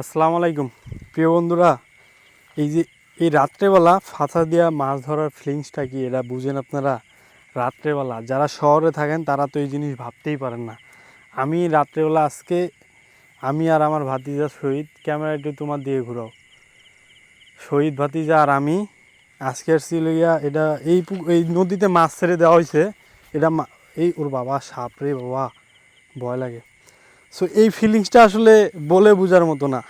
আসসালামু আলাইকুম। প্রিয় বন্ধুরা, এই যে এই রাত্রেবেলা ফাঁসা দিয়া মাছ ধরার ফিলিংসটা কি এটা বুঝেন আপনারা? রাত্রেবেলা যারা শহরে থাকেন, তারা তো এই জিনিস ভাবতেই পারেন না। আমি রাত্রেবেলা আজকে আমি আর আমার ভাতিজা শহীদ, ক্যামেরা একটু তোমার দিয়ে ঘুরাও। শহীদ ভাতিজা আর আমি আজকের ছিল গিয়া এটা এই এই নদীতে মাছ ছেড়ে দেওয়া হয়েছে এটা এই ওর বাবা সাপ রে বাবা, ভয় লাগে। সো এই ফিলিংসটা আসলে বলে বোঝার মতো না।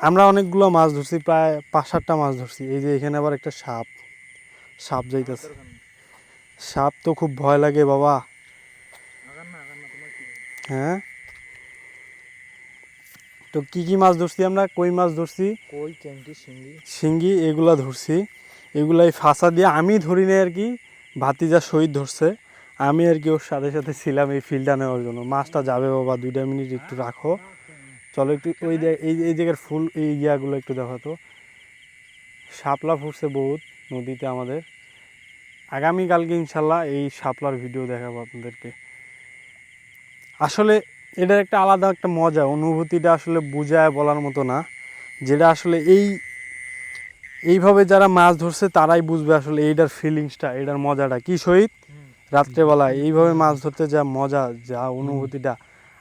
আমরা অনেকগুলো মাছ ধরছি প্রায় পাঁচ সাতটা মাছ ধরছি। এই যে এখানে আবার একটা সাপ সাপ যাইতেছে। সাপ তো খুব ভয় লাগে বাবা। হ্যাঁ? তো কি কি মাছ ধরছি আমরা? কই মাছ ধরছি? কই চেংটি শিঙ্গি। শিঙ্গি এগুলা ধরছি। এগুলাই ফাঁসা দিয়ে আমি ধরি নাই আর কি। ভাতিজা শহীদ ধরছে। আমি আর কি ওর সাথে সাথে ছিলাম এই ফিল্ডটা নেওয়ার জন্য। মাছটা যাবে বাবা, দুইটা মিনিট একটু রাখো। চলো একটু ওই এই এই জায়গার ফুল, এই ইয়াগুলো একটু দেখো তো শাপলা ফুটছে বহুত নদীতে আমাদের। আগামীকালকে ইনশাল্লাহ এই শাপলার ভিডিও দেখাবো আপনাদেরকে। আসলে এটার একটা আলাদা একটা মজা, অনুভূতিটা আসলে বুঝায় বলার মতো না। যেটা আসলে এই, এইভাবে যারা মাছ ধরছে তারাই বুঝবে আসলে এইটার ফিলিংসটা এটার মজাটা। কী সহিত রাত্রেবেলা এইভাবে মাছ ধরতে যা মজা যা অনুভূতিটা।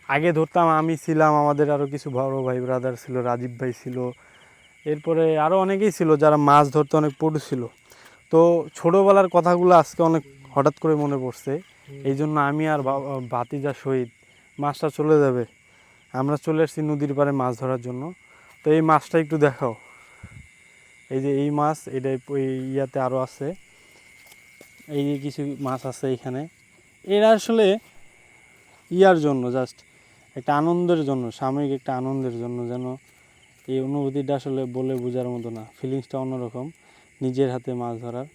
আগে ধরতাম আমি ছিলাম আমাদের আরও কিছু বড় ভাই ব্রাদার ছিল রাজীব ভাই ছিল। এরপরে আরও অনেকেই ছিল যারা মাছ ধরতে অনেক পটু ছিল। তো ছোটোবেলার কথাগুলো আজকে অনেক হঠাৎ করে মনে পড়ছে। এই জন্য আমি আর বা- ভাতিজা শহীদ মাছটা চলে যাবে। আমরা চলে এসেছি নদীর পাড়ে মাছ ধরার জন্য। তো এই মাছটা একটু দেখাও। এই যে এই মাছ এটা এই ইয়াতে আরও আছে। এই যে কিছু মাছ আছে এখানে। এরা আসলে ইয়ার জন্য জাস্ট একটা আনন্দের জন্য, সাময়িক একটা আনন্দের জন্য যেন এই অনুভূতিটা আসলে বলে বোঝার মতো না। ফিলিংসটা অন্যরকম, নিজের হাতে মাছ ধরার।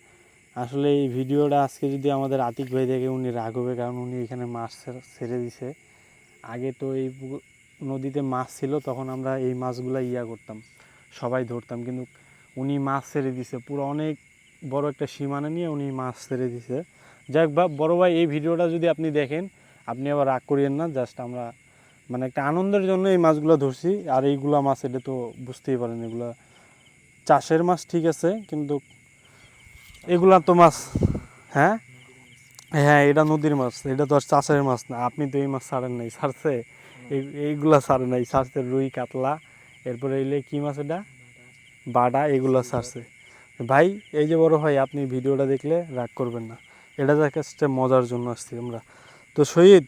আসলে এই ভিডিওটা আজকে যদি আমাদের আতিক ভাই দেখে, উনি রাগ হবে কারণ উনি এখানে মাছ ছেড়ে- দিছে। আগে তো এই নদীতে মাছ ছিল, তখন আমরা এই মাছগুলা ইয়া করতাম, সবাই ধরতাম। কিন্তু উনি মাছ ছেড়ে দিছে, পুরো অনেক বড় একটা সীমানা নিয়ে উনি মাছ ছেড়ে দিছে। যাই হোক বড় ভাই, এই ভিডিওটা যদি আপনি দেখেন, আপনি আবার রাগ করিয়েন না, জাস্ট আমরা মানে একটা আনন্দের জন্য এই মাছগুলো ধরছি, আর এইগুলা মাছ এটা তো বুঝতেই পারেন, এগুলা চাষের মাছ ঠিক আছে, কিন্তু এগুলা তো মাছ হ্যাঁ? হ্যাঁ এটা নদীর মাছ, এটা তো আর চাষের মাছ না, আপনি তো এই মাছ ছাড়েন নাই, ছাড়ছে? এই- এইগুলা ছাড়ে নাই, ছাড়ছে রুই, কাতলা, এরপরে এলে কি মাছ এটা? বাডা এগুলো ছাড়ছে। ভাই, এই যে বড় ভাই, আপনি ভিডিওটা দেখলে রাগ করবেন না। এটা জাস্ট মজার জন্য আসছি আমরা। তো শহীদ